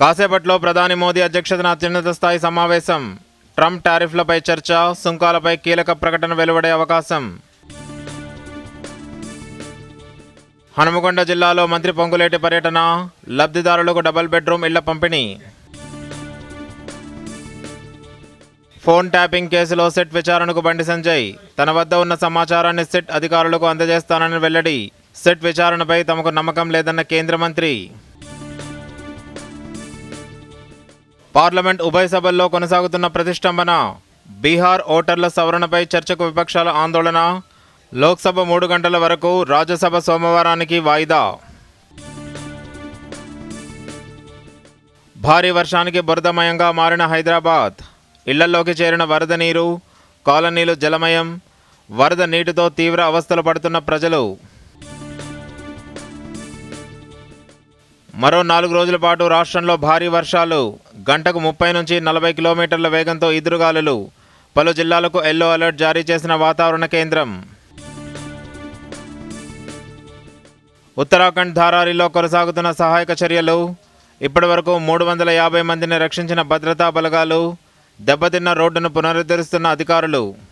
కాసేపట్లో ప్రధాని మోదీ అధ్యక్షతన అత్యున్నత స్థాయి సమావేశం. ట్రంప్ టారిఫ్లపై చర్చ సుంకాలపై కీలక ప్రకటన వెలువడే అవకాశం. హనుమకొండ జిల్లాలో మంత్రి పొంగులేటి పర్యటన లబ్ధిదారులకు డబుల్ బెడ్రూమ్ ఇళ్ళ పంపిణీ. ఫోన్ ట్యాపింగ్ కేసులో సెట్ విచారణకు బండి సంజయ్. తన వద్ద ఉన్న సమాచారాన్ని సెట్ అధికారులకు అందజేస్తానని వెల్లడి. సెట్ విచారణపై తమకు నమ్మకం లేదన్న కేంద్ర మంత్రి. పార్లమెంట్ ఉభయ సభల్లో కొనసాగుతున్న ప్రతిష్టంభన బీహార్ ఓటర్ల సవరణపై చర్చకు విపక్షాల ఆందోళన లోక్సభ మూడు గంటల వరకు రాజ్యసభ సోమవారానికి వాయిదా. భారీ వర్షానికి బురదమయంగా మారిన హైదరాబాద్ ఇళ్ళలోకి చేరిన వరద నీరు కాలనీలు జలమయం వరద నీటితో తీవ్ర అవస్థలు పడుతున్న ప్రజలు మరో నాలుగు రోజుల పాటు రాష్ట్రంలో భారీ వర్షాలు. గంటకు ముప్పై నుంచి నలభై కిలోమీటర్ల వేగంతో ఎదురుగాలులు పలు జిల్లాలకు ఎల్లో అలర్ట్ జారీ చేసిన వాతావరణ కేంద్రం. ఉత్తరాఖండ్ ధారారిలో కొనసాగుతున్న సహాయక చర్యలు. ఇప్పటివరకు మూడు వందల యాభై మందిని రక్షించిన భద్రతా బలగాలు. దెబ్బతిన్న రోడ్డును పునరుద్ధరిస్తున్న అధికారులు.